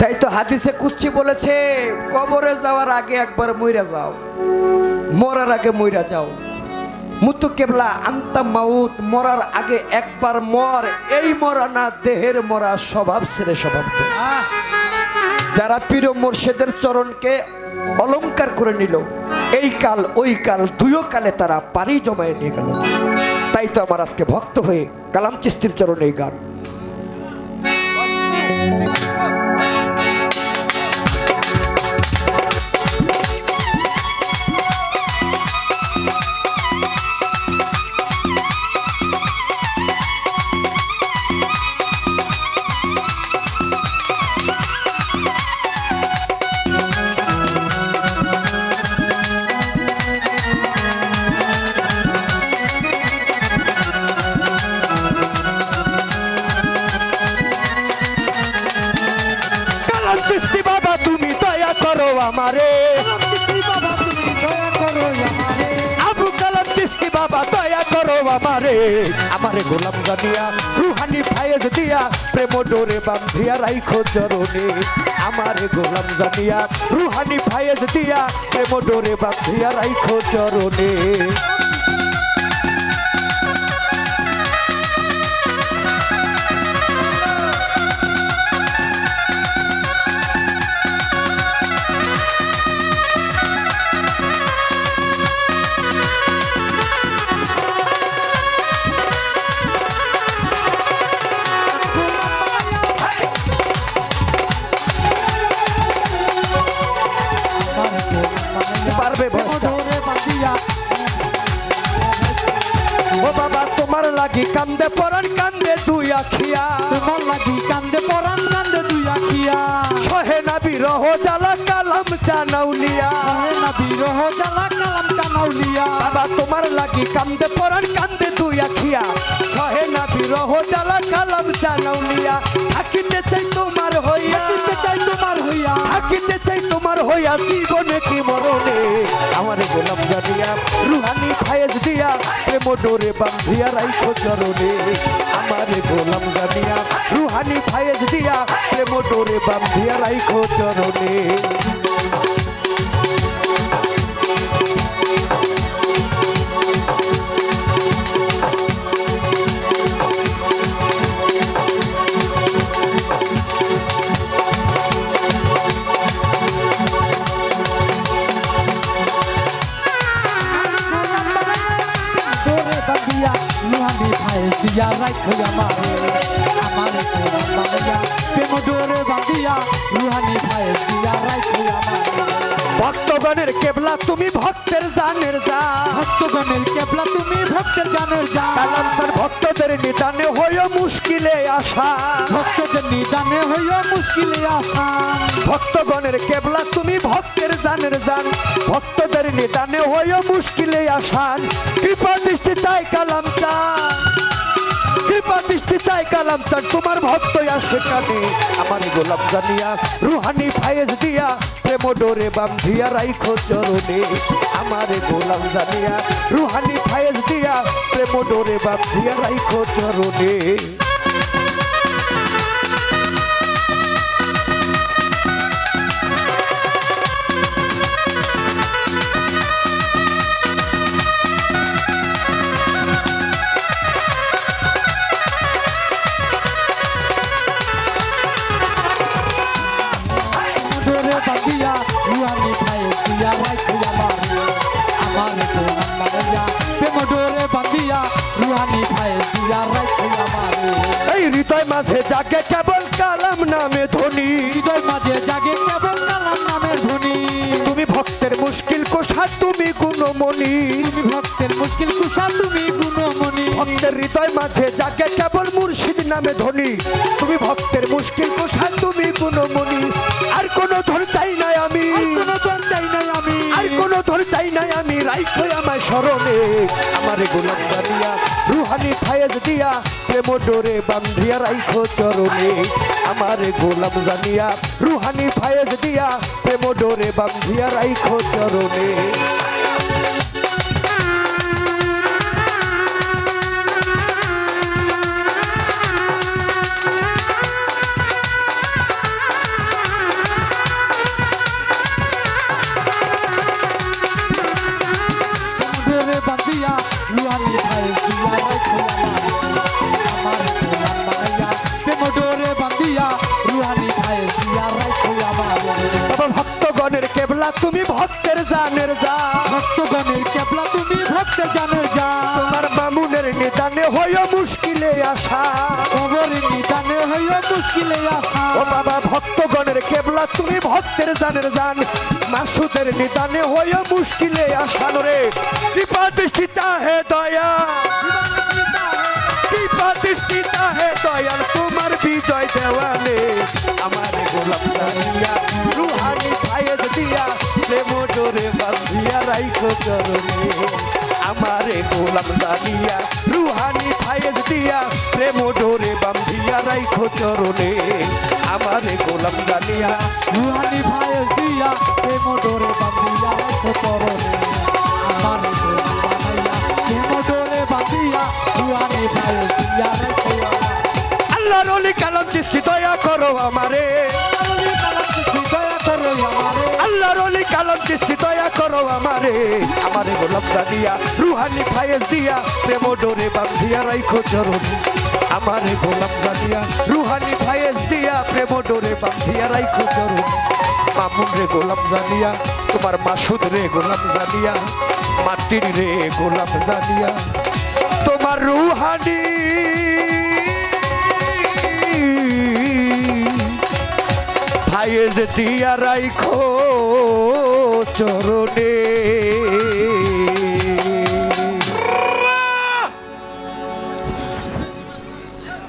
তাই তো হাদিসে কুচ্ছি বলেছে কবরে যাওয়ার আগে একবার মইরা যাও মরার আগে মইরা যাও। মুতু কেবলা আন্তা মাউত মরার আগে একবার মর এই মরা না দেহের মরা স্বভাব ছেড়ে স্বভাব যারা পীর মোর্শেদের চরণকে অলংকার করে নিল এই কাল ওই কাল দুইও কালে তারা পারি জমায়ে নিয়ে গেল। তাই তো আমার আজকে ভক্ত হয়ে কালাম চিস্তির চরণে এই গান। আমারে। আবু কালাম চিস্তি বাবা দয়া করো আমারে। আমারে গোলাম জানিয়া রুহানি ফায়েজ দিয়া প্রেম ডোরে বান্ধিয়া রাইখো চরণে। আমারে গোলাম জানিয়া রুহানি ফায়েজ দিয়া প্রেম ডোরে বান্ধিয়া রাইখো চরণে। লাগি কান্দে পরান কান্দে দুই আখিয়া। তোমার লাগি কান্দে পরান কান্দে দুই আখিয়া। সহে না বিরহ জ্বালা কালাম জানাউলিয়া সাহে না বিরহ জ্বালা কালাম চানাউলিয়া। বাবা তোমার লাগি কান্দে পরান কান্দে দুই আখিয়া। সহে না বিরহ জ্বালা কালাম জানাউলিয়া থাকিতে চাই তোমার হইয়া। থাকিতে চাই তোমার হইয়া। থাকিতে চাই তোমার হইয়া জীবনে কি মরণে? আমার গোলাম জানিয়া রুহানি ফায়েজ দিয়া। প্রেম ডোরে বান্ধিয়া রাইখো চরণে। আমারে গোলাম জানিয়া, রুহানি ফায়েজ দিয়া প্রেম ডোরে বান্ধিয়া রাইখো চরণে। দিয়া রাখো আমারে আমারে গোলাম বানাইয়া প্রেম ডোরে বাঁধিয়া লুহানি ফায়েজ দিয়া রাখো আমারে ভক্তগণের কেবলা তুমি ভক্তের জানের যা। ভক্তগণের কেবলা তুমি ভক্তের জানের যা। কালামসার ভক্তদের নিদানে হইও মুশকিলে আসা ভক্তদের নিদানে হইও মুশকিলে আসান ভক্তগণের কেবলা তুমি ভক্তের জানের জান। ভক্তদের নিদানে হইও মুশকিলে আসান কৃপা দৃষ্টি চাই কালাম চান। কৃপা চাই কালাম চান, তোমার ভক্ত সেখানে আমার গোলাপ জানিয়া, রুহানি ফায়েজ দিয়া, প্রেম ডোরে বান্ধিয়া রাইখো চরণে। আমার গোলাম জানিয়া, রুহানি ফায়েজ দিয়া, প্রেম ডোরে বান্ধিয়া রাইখো চরণে। দিয়া আমারে এই হৃদয় মাঝে যাকে কেবল কালাম নামে ধনী হৃদয় মাঝে জাগে কেবল কালাম নামের ধ্বনি। তুমি ভক্তের মুশকিল কোষা তুমি গুণমণি। তুমি ভক্তের মুশকিল কুশা তুমি গুণমণি। ভক্তের হৃদয় মাঝে যাকে কেবল মুর্শিদ নামে ধনী তুমি ভক্তের মুশকিল কোষা তুমি গুণমণি। আর কোনো ধর চাই নাই আমি। কোনো দন চাই নাই আমি। আর কোনো ধর চাই নাই আমি। রাইখো আমায় স্মরণে। আমারে জানিয়া রুহানি ফায়েজ দিয়া, প্রেম ডোরে বান্ধিয়া রাইখো চরণে। আমার গোলাম জানিয়া, রুহানি ফায়েজ দিয়া, প্রেম ডোরে বান্ধিয়া রাইখো চরণে। কেবলা তুমি ভক্তের জানের যা। ভক্তগণের কেবলা তুমি ভক্তের জানের যা। তোমার বামুনের নিদানে হইও মুশকিলে আসা কবরের নিদানে হইও মুশকিলে আসা ও বাবা ভক্তগণের কেবলা তুমি ভক্তের জানের জান। মাসুদের নিদানে হইও মুশকিলে আসান রে কৃপা দৃষ্টি চাহে দয়া। কৃপা দৃষ্টি চাহে দয়াল তোমার বিজয় দেওয়ালে রাইখো চরণে। আমারে গোলাপ জানিয়া, রুহানি ফায়েজ দিয়া, প্রেম ডোরে বান্ধিয়া রাইখো চরণে। আমারে গোলাপ জানিয়া, রুহানি ভাইস দিয়া, প্রেম ডোরে বাঁধিয়া রাখো চরণে। আমার গোলাম বানাইয়া প্রেম ডোরে বাঁধিয়া, রুহানি ভাইস দিয়া রাখো আল্লাহর অলি কালাম দৃষ্টি দয়া করো আমারে। কালাম দৃষ্টি দয়া করো আমারে। আমারে গোলাপ জানিয়া রুহানি ফায়েজ দিয়া, প্রেম ডোরে বান্ধিয়া রাইখো চরণে। আমারে গোলাপ জানিয়া রুহানি ফায়েজ দিয়া, প্রেম ডোরে বান্ধিয়া রাইখো চরণে। মামুন রে গোলাম জানিয়া তোমার মাসুদ রে গোলাম জানিয়া মাটির রে গোলাম জানিয়া তোমার রুহানি ফায়েজ দিয়া রাইখো চরণে